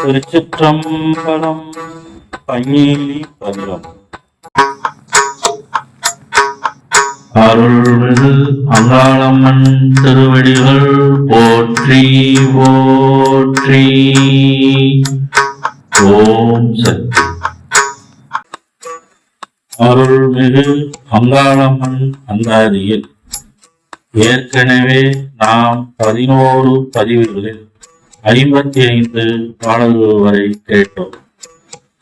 திருச்சிற்றம்பலம் பங்கேலி பதிரம் அருள்மிகு அங்காளம்மன் திருவடிகள் போற்றி போற்றி. ஓம் சக்தி. அருள்மிகு அங்காளம்மன் அந்தாதியில் ஏற்கனவே நாம் பதினோரு பதிவுகளில் ஐம்பத்தி ஐந்து பாடல்கள் வரை கேட்டோம்.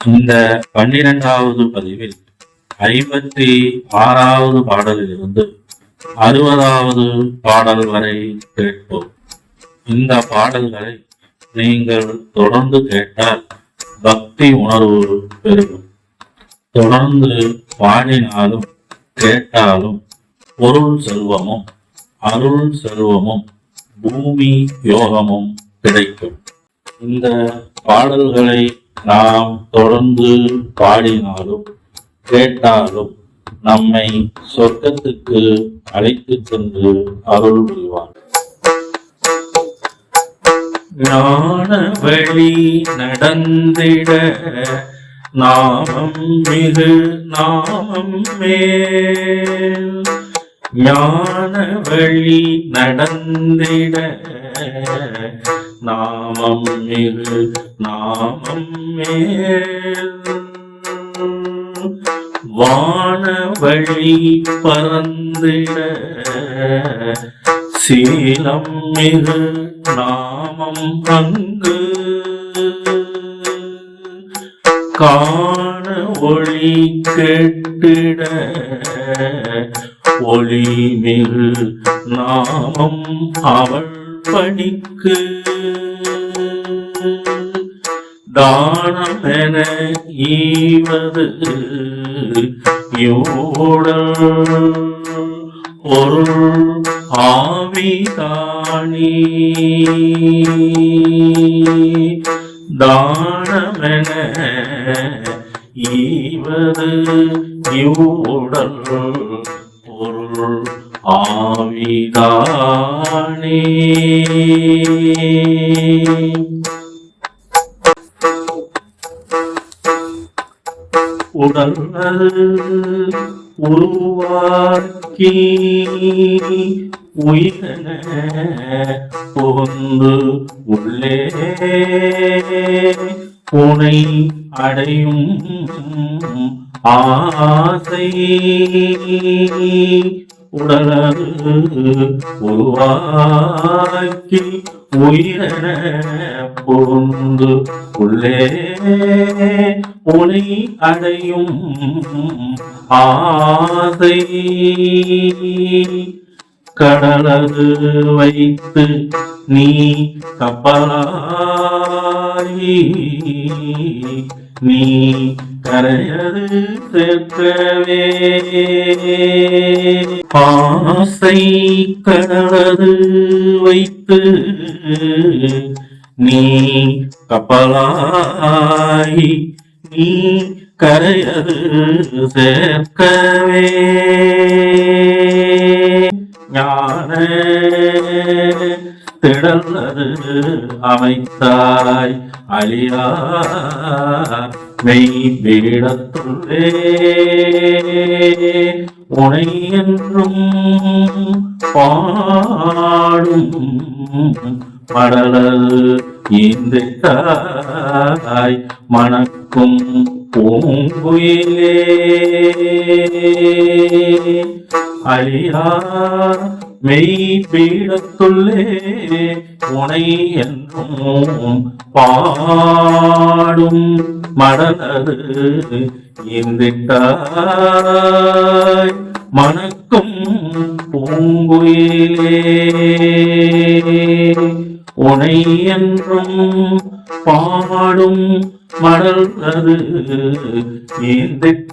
இந்த பன்னிரெண்டாவது பதிவில் ஐம்பத்தி ஆறாவது பாடலிலிருந்து அறுபதாவது பாடல் வரை கேட்போம். இந்த பாடல்களை நீங்கள் தொடர்ந்து கேட்டால் பக்தி உணர்வு பெருகும். தொடர்ந்து பாடினாலும் கேட்டாலும் பொருள் செல்வமும் அருள் செல்வமும் பூமி யோகமும் கிடைக்கும். இந்த பாடல்களை நாம் தொடர்ந்து பாடினாலும் கேட்டாலும் நம்மை சொர்க்கத்துக்கு அழைத்து சென்று அருள் புரிவார். ஞான வழி நடந்திட நாமம் மிகு நாமம் மேல். ஞான வழி நடந்திட நாமம் மிகு நாமம் மேல். வான வழி பறந்திட சீலம் மிகு நாமம் அங்கு. காண ஒளி கெட்டிட ஒளிமிகு நாமம் அவள் பணிக்கு. தானமென ஈவது யோடல் பொருள் ஆவிதானி தானமென ஈவது யூடல் பொருள் ஆவிதானே. உடல் உருவாக்கி உயிரன புகுந்து உள்ளே. புனை அடையும் ஆசை உடலு உருவாக்கி உயிரென பொருந்து உள்ளே உனை அடையும் ஆசை. கடலது வைத்து நீ கப்பலாயி நீ கரையது சேர்க்கவே பாசை கடலது வைத்து நீ கப்பலாய் நீ கரையது சேர்க்கவே. ஞான திடல்லது அமைத்தாய் அழியா மெய் பீடத்துள்ளே உனை என்றும் பாடும் மடலல் இந்திட்டாய் மணக்கும் பூங்குயிலே. அழியா மெய் பீடத்துள்ளே உனை என்றும் பாடும் மடலது இந்திட்டாய் மணக்கும் பூங்குயிலே. உனை என்றும் பாடும் மடல் அது இந்திட்டாய்.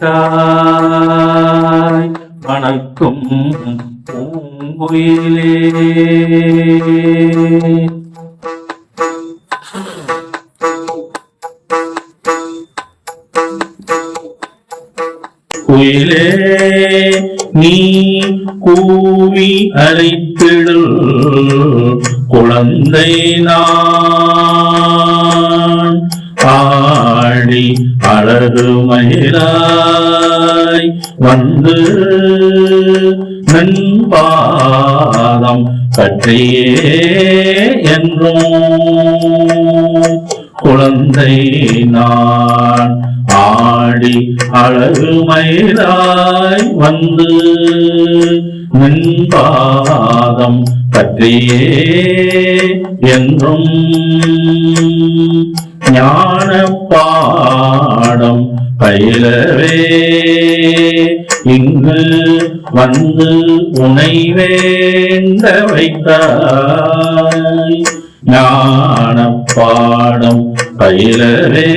வணக்கம் பூங்குயிலே. குயிலே நீ கூவி அழைத்திடல் குழந்தை நான். மலர்கள் மயிலாய் வந்து நண்பாதம் பற்றியே என்றும். குழந்தை நான் ஆடி அழகு மயிலாய் வந்து நின்பாதம் பற்றியே என்றும். ஞான பாடம் பயிலவே. இங்கு வந்து உனை வேண்ட வைத்தாய் ஞான பாடம் பயிலவே.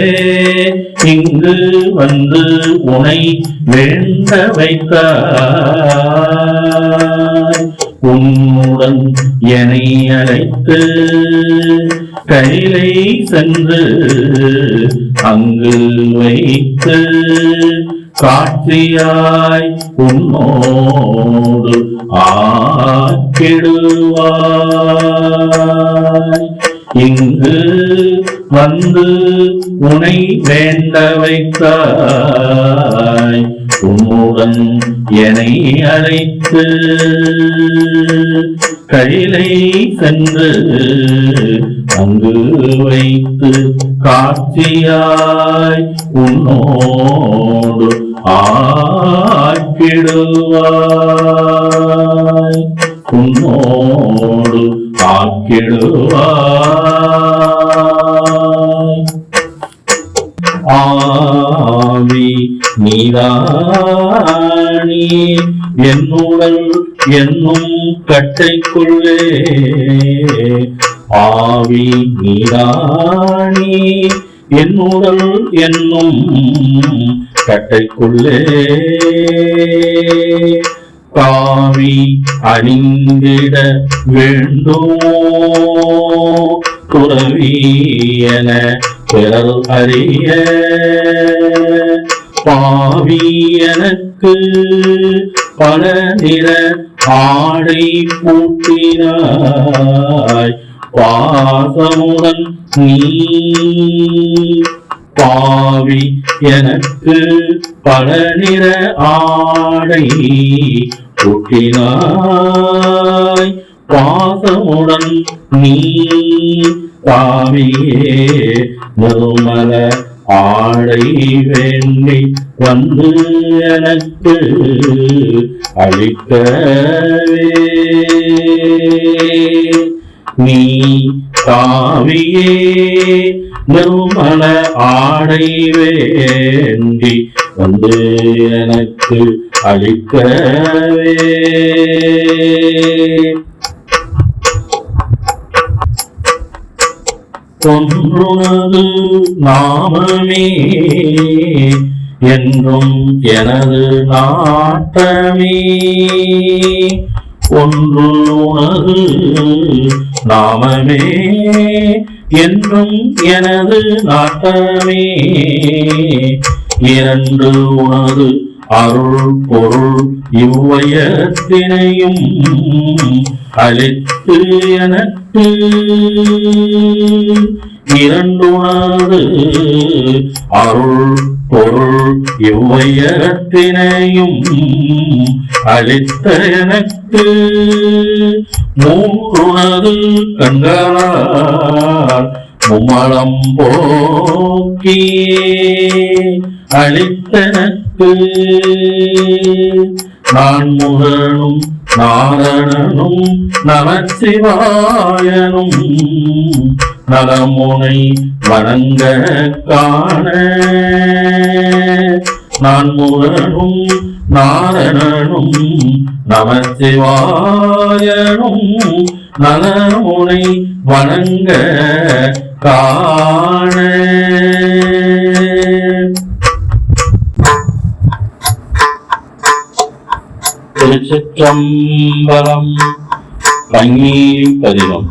இங்கு வந்து உனை வேண்ட வைத்தாய் உன்னுடன் என்னை அழைத்து கையிலை சென்று அங்கு வைத்து காற்றியாய் உன்னோடு ஆக்கிடுவாய். இங்கு வந்து உனை வேண்ட வைத்தாய். உன்னுடன் என்னை அழைத்து கழிலை சென்று அங்கு வைத்து காட்சியாய் உன்னோடு ஆக்கிடுவாய். உன்னோடு ஆக்கிடுவாய். என்னுடன் என்னும் கட்டைக்குள்ளே ஆவி நீராணி. என்னுடல் என்னும் கட்டைக்குள்ளே காவி அணிந்திட வேண்டுமோ? துறவி என பிறர் அறிய. பாவி எனக்கு பல நிற ஆடை பூட்டினாய். பாசமுடன் நீ பாவி எனக்கு பல நிற ஆடை பூட்டினாய். பாசமுடன் நீ பாவியே நிர்மல ஆடை வேண்டி வந்து எனக்கு அளிக்கவே. நீ தாவியே நிர்மல ஆடை வேண்டி வந்து எனக்கு அளிக்கவே. ஒன்றுனது நாமமே. என்றும் எனது நாட்டமே. ஒன்று உனது நாமமே. என்றும் எனது நாட்டமே. இரண்டு உனது அருள் பொருள் இவ்வையத்தினையும் அழைத்து எனக்கு இரண்டுணர்வு அருள் பொருள் இவ்வையத்தினையும் அளித்த எனக்கு மூன்றுணது கண்களால் மும்மளம் போக்கியே அளித்தனக்கு நான் முகனும் நாரணனும் நமச்சிவாயனும் நலமுனை வணங்க காண. நான் முகனும் நாரணனும் நமச்சிவாயனும் நலமுனை வணங்க காண. திருச்சிற்றம்பலம் கண்ணீர் பதினம்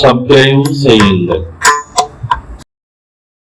சப்ஸ்கிரைப் செய்யுங்கள்.